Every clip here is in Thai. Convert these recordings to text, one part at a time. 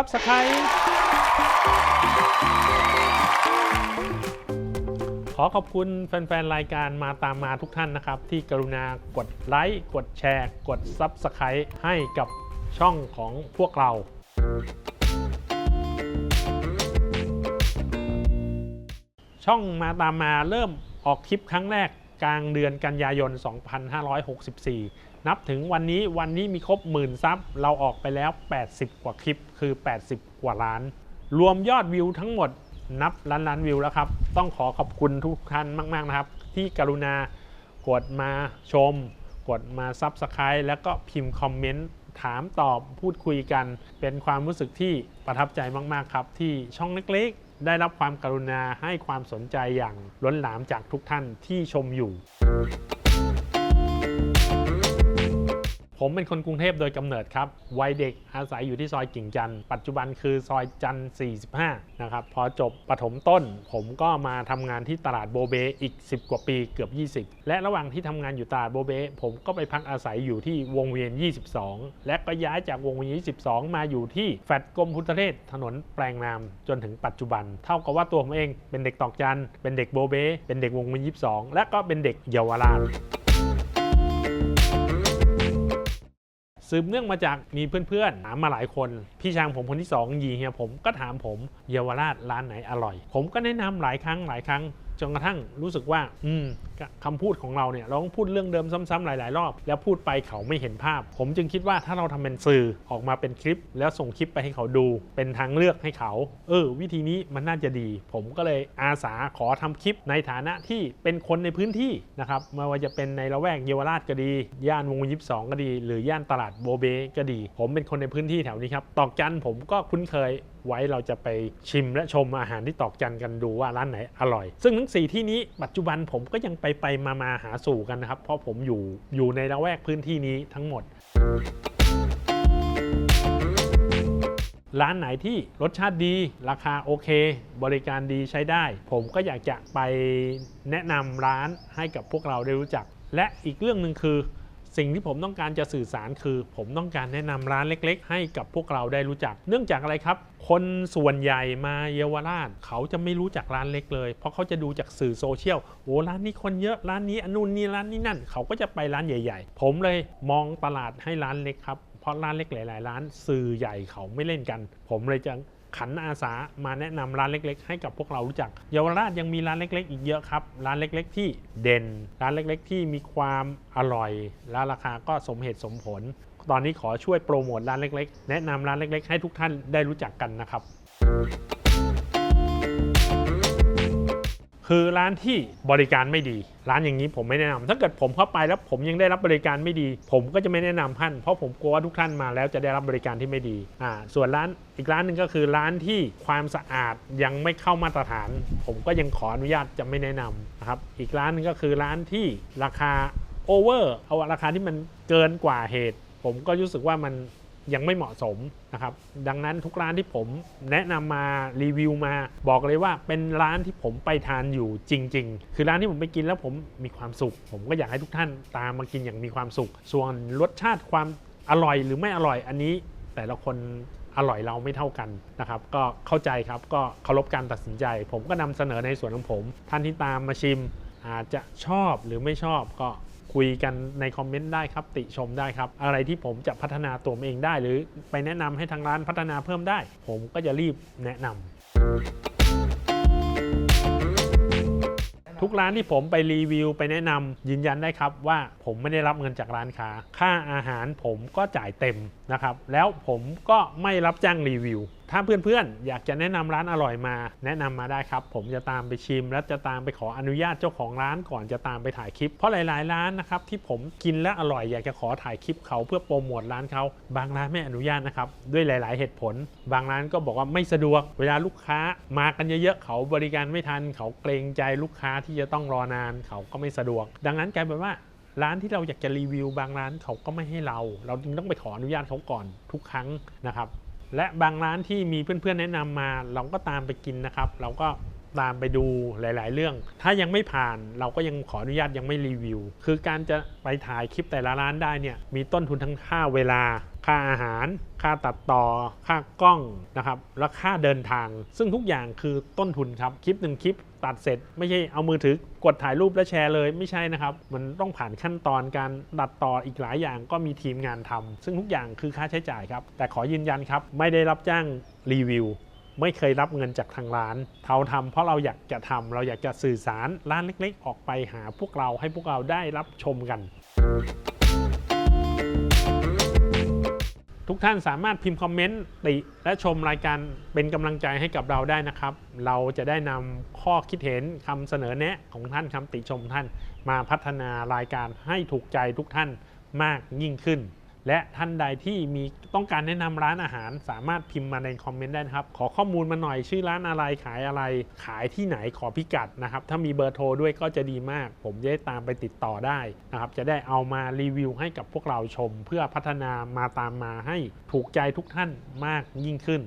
ซับสไครต์ขอขอบคุณแฟนๆ รายการมาตามมาทุกท่านนะครับ ที่กรุณากดไลค์ กดแชร์ กด Subscribe ให้กับช่องของพวกเราช่องมาตามมาเริ่มออกคลิปครั้งแรกกลางเดือนกันยายน 2564 นับถึงวันนี้วันนี้มีครบหมื่นซับเราออกไปแล้ว 80 กว่าคลิปคือ 80 กว่าล้าน รวมยอดวิวทั้งหมดนับล้านล้านวิวแล้วครับ ต้องขอขอบคุณทุกท่านมาก ๆ นะครับ ที่กรุณากดมาชม กดมาซับสไคร b e แล้วก็พิมพ์คอมเมนต์ถามตอบพูดคุยกัน เป็นความรู้สึกที่ประทับใจมาก ๆ ครับ ที่ช่องเล็ก ๆ ได้รับความกรุณาให้ความสนใจอย่างล้นหลามจากทุกท่านที่ชมอยู่ ผมเป็นคนกรุงเทพโดยกำเนิดครับ วัยเด็กอาศัยอยู่ที่ซอยกิ่งจันทร์ปัจจุบันคือซอยจันทร์45 นะครับ พอจบปฐมต้น ผมก็มาทำงานที่ตลาดโบเบอีก 10 กว่าปีเกือบ 20 และระหว่างที่ทำงานอยู่ตลาดโบเบ ผมก็ไปพักอาศัยอยู่ที่วงเวียน 22 และก็ย้ายจากวงเวียน 22 มาอยู่ที่แฟดกรมพุทธเทศถนนแปลงนามจนถึงปัจจุบัน เท่ากับว่าตัวผมเองเป็นเด็กตอกจัน เป็นเด็กโบเบ เป็นเด็กวงเวียน 22 และก็เป็นเด็กเยาวราช สืบเนื่องมาจากมีเพื่อนๆถามมาหลายคน พี่ชางผมคนที่สองยีเฮียผมก็ถามผมเยาวราชร้านไหนอร่อย ผมก็แนะนำหลายครั้งหลายครั้งจนกระทั่งรู้สึกว่า อืม คำพูดของเราเนี่ยเราต้องพูดเรื่องเดิมซ้ำๆหลาย ๆ รอบ แล้วพูดไปเขาไม่เห็นภาพ ผมจึงคิดว่าถ้าเราทำเป็นสื่อออกมาเป็นคลิป แล้วส่งคลิปไปให้เขาดู เป็นทางเลือกให้เขา เออ วิธีนี้มันน่าจะดี ผมก็เลยอาสาขอทำคลิปในฐานะที่เป็นคนในพื้นที่นะครับไม่ว่าจะเป็นในละแวกเยาวราชก็ดี ย่านวงยิบสองก็ดี หรือย่านตลาดโบเบก็ดี ผมเป็นคนในพื้นที่แถวนี้ครับตอกจันผมก็คุ้นเคยไว้เราจะไปชิมและชมอาหารที่ตอกจันกันดูว่าร้านไหนอร่อย ซึ่งทั้งสี่ที่นี้ปัจจุบันผมก็ยังไปไปมามาหาสู่กันนะครับ เพราะผมอยู่อยู่ในละแวกพื้นที่นี้ทั้งหมด ร้านไหนที่รสชาติดี ราคาโอเค บริการดีใช้ได้ ผมก็อยากจะไปแนะนำร้านให้กับพวกเราได้รู้จัก และอีกเรื่องหนึ่งคือ สิ่งที่ผมต้องการจะสื่อสารคือ ผมต้องการแนะนำร้านเล็ก ๆ ให้กับพวกเราได้รู้จัก เนื่องจากอะไรครับ คนส่วนใหญ่มาเยาวราช เขาจะไม่รู้จักร้านเล็กเลย เพราะเขาจะดูจากสื่อโซเชียลโอ้ร้านนี้คนเยอะร้านนี้อนนุนนี่ร้านนี้นั่น เขาก็จะไปร้านใหญ่ ๆ ผมเลยมองตลาดให้ร้านเล็กครับเพราะร้านเล็กหลายๆร้านสื่อใหญ่เขาไม่เล่นกัน ผมเลยจะ ขันอาสามาแนะนำร้านเล็ก ๆ ให้กับพวกเรารู้จัก เยาวราชยังมีร้านเล็ก ๆ อีกเยอะครับ ร้านเล็ก ๆ ที่เด่น ร้านเล็ก ๆ ที่มีความอร่อย และราคาก็สมเหตุสมผล ตอนนี้ขอช่วยโปรโมทร้านเล็ก ๆ แนะนำร้านเล็ก ๆ ให้ทุกท่านได้รู้จักกันนะครับ คือร้านที่บริการไม่ดี ร้านอย่างนี้ผมไม่แนะนำถ้าเกิดผมเข้าไปแล้วผมยังได้รับบริการไม่ดี ผมก็จะไม่แนะนำท่าน เพราะผมกลัวว่าทุกท่านมาแล้วจะได้รับบริการที่ไม่ดีอ่าส่วนร้านอีกร้านหนึ่งก็คือร้านที่ความสะอาดยังไม่เข้ามาตรฐาน ผมก็ยังขออนุญาตจะไม่แนะนำนะครับอีกร้านหนึงก็คือร้านที่ราคาโอเวอร์เอาราคาที่มันเกินกว่าเหตุ ผมก็รู้สึกว่ามัน ยังไม่เหมาะสมนะครับดังนั้นทุกร้านที่ผมแนะนำมารีวิวมา บอกเลยว่าเป็นร้านที่ผมไปทานอยู่จริง ๆ คือร้านที่ผมไปกินแล้วผมมีความสุข ผมก็อยากให้ทุกท่านตามมากินอย่างมีความสุข ส่วนรสชาติความอร่อยหรือไม่อร่อยอันนี้ แต่ละคนอร่อยเราไม่เท่ากันนะครับ ก็เข้าใจครับก็เคารพการตัดสินใจ ผมก็นำเสนอในส่วนของผม ท่านที่ตามมาชิมอาจจะชอบหรือไม่ชอบก็ คุยกันในคอมเมนต์ได้ครับ ติชมได้ครับ อะไรที่ผมจะพัฒนาตัวเองได้ หรือไปแนะนำให้ทางร้านพัฒนาเพิ่มได้ ผมก็จะรีบแนะนำทุกร้านที่ผมไปรีวิวไปแนะนำยืนยันได้ครับว่าผมไม่ได้รับเงินจากร้านค้า ค่าอาหารผมก็จ่ายเต็มนะครับ แล้วผมก็ไม่รับจ้างรีวิวถ้าเพื่อนๆ อยากจะแนะนำร้านอร่อยมา แนะนำมาได้ครับ ผมจะตามไปชิม และจะตามไปขออนุญาตเจ้าของร้านก่อนจะตามไปถ่ายคลิป เพราะหลายๆ ร้านนะครับที่ผมกินและอร่อยอยากจะขอถ่ายคลิปเขาเพื่อโปรโมทร้านเขา บางร้านไม่อนุญาตนะครับด้วยหลาย ๆ เหตุผล บางร้านก็บอกว่าไม่สะดวก เวลาลูกค้ามากันเยอะๆ เขาบริการไม่ทัน เขาเกรงใจลูกค้าที่จะต้องรอนาน เขาก็ไม่สะดวก ดังนั้นกลายเป็นว่าร้านที่เราอยากจะรีวิวบางร้านเขาก็ไม่ให้เรา เราจึงต้องไปขออนุญาตเขาก่อนทุกครั้งนะครับ และบางร้านที่มีเพื่อนๆแนะนำมา เราก็ตามไปกินนะครับ เราก็ตามไปดูหลาย ๆ เรื่อง ถ้ายังไม่ผ่านเราก็ยังขออนุญาตยังไม่รีวิว คือการจะไปถ่ายคลิปแต่ละร้านได้เนี่ยมีต้นทุนทั้งค่าเวลา ค่าอาหาร ค่าตัดต่อ ค่ากล้องนะครับและค่าเดินทาง ซึ่งทุกอย่างคือต้นทุนครับคลิปหนึ่งคลิปตัดเสร็จ ไม่ใช่เอามือถือกดถ่ายรูปแล้วแชร์เลยไม่ใช่นะครับ มันต้องผ่านขั้นตอนการตัดต่ออีกหลายอย่างก็มีทีมงานทำซึ่งทุกอย่างคือค่าใช้จ่ายครับ แต่ขอยืนยันครับ ไม่ได้รับจ้างรีวิวไม่เคยรับเงินจากทางร้าน เราทำเพราะเราอยากจะทำเราอยากจะสื่อสารร้านเล็ก ๆ ออกไปหาพวกเราให้พวกเราได้รับชมกัน ทุกท่านสามารถพิมพ์คอมเมนต์ติและชมรายการเป็นกำลังใจให้กับเราได้นะครับ เราจะได้นำข้อคิดเห็นคำเสนอแนะของท่านคำติชมท่าน มาพัฒนารายการให้ถูกใจทุกท่านมากยิ่งขึ้น และท่านใดที่มีต้องการแนะนำร้านอาหาร สามารถพิมพ์มาในคอมเมนต์ได้นะครับ ขอข้อมูลมาหน่อยชื่อร้านอะไรขายอะไร ขายที่ไหนขอพิกัดนะครับ ถ้ามีเบอร์โทรด้วยก็จะดีมาก ผมจะได้ตามไปติดต่อได้นะครับ จะได้เอามารีวิวให้กับพวกเราชม เพื่อพัฒนามาตามมาให้ถูกใจทุกท่านมากยิ่งขึ้น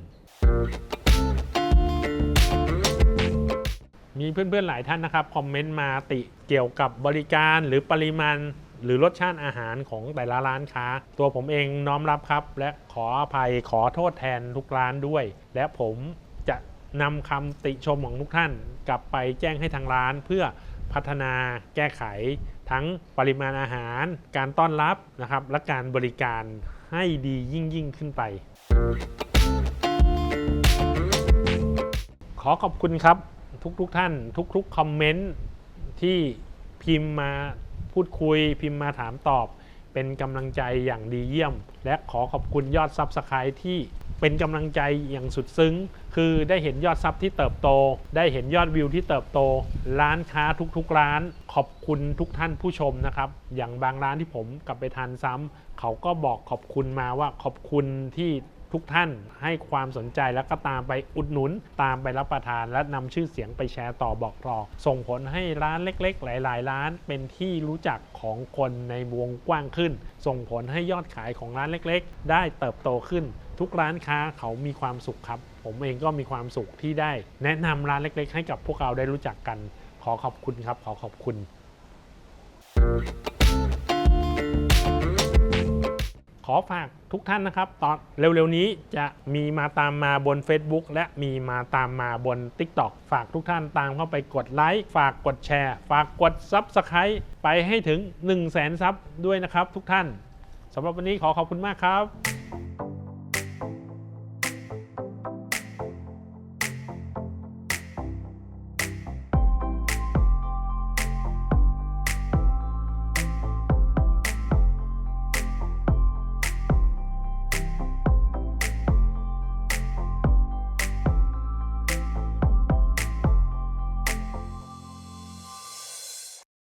มีเพื่อนๆหลายท่านนะครับคอมเมนต์มาติเกี่ยวกับบริการหรือปริมาณ หรือรสชาติอาหารของแต่ละร้านค้า ตัวผมเองน้อมรับครับ และขออภัยขอโทษแทนทุกร้านด้วย และผมจะนำคำติชมของทุกท่าน กลับไปแจ้งให้ทางร้าน เพื่อพัฒนาแก้ไข ทั้งปริมาณอาหาร การต้อนรับนะครับ และการบริการให้ดียิ่งยิ่งขึ้นไป ขอขอบคุณครับทุกๆทท่าน ทุกๆคอมเมนต์ที่พิมพ์มา พูดคุยพิมพ์มาถามตอบ เป็นกำลังใจอย่างดีเยี่ยม และขอขอบคุณยอดซับสไครต์ที่เป็นกำลังใจอย่างสุดซึ้ง คือได้เห็นยอดซับที่เติบโต ได้เห็นยอดวิวที่เติบโต ร้านค้าทุกๆร้าน ขอบคุณทุกท่านผู้ชมนะครับ อย่างบางร้านที่ผมกลับไปทานซ้ำเขาก็บอกขอบคุณมาว่าขอบคุณที่ ทุกท่านให้ความสนใจแล้วก็ตามไปอุดหนุน ตามไปรับประทาน และนำชื่อเสียงไปแชร์ต่อบอกต่อส่งผลให้ร้านเล็ก ๆ หลาย ๆ ร้าน เป็นที่รู้จักของคนในวงกว้างขึ้น ส่งผลให้ยอดขายของร้านเล็ก ๆ ได้เติบโตขึ้น ทุกร้านค้าเขามีความสุขครับ ผมเองก็มีความสุขที่ได้ แนะนำร้านเล็ก ๆ ให้กับพวกเราได้รู้จักกัน ขอขอบคุณครับ ขอขอบคุณข อฝากทุกท่านนะครับ ตอนเร็วๆนี้จะมีมาตามมาบน Facebook และมีมาตามมาบน TikTok ฝากทุกท่านตามเข้าไปกดไลค์ฝากกดแชร์ ฝากกด Subscribe ไปให้ถึง 1 0 0 0 0 0ซับด้วยนะครับทุกท่านสำหรับวันนี้ขอขอบคุณมากครับ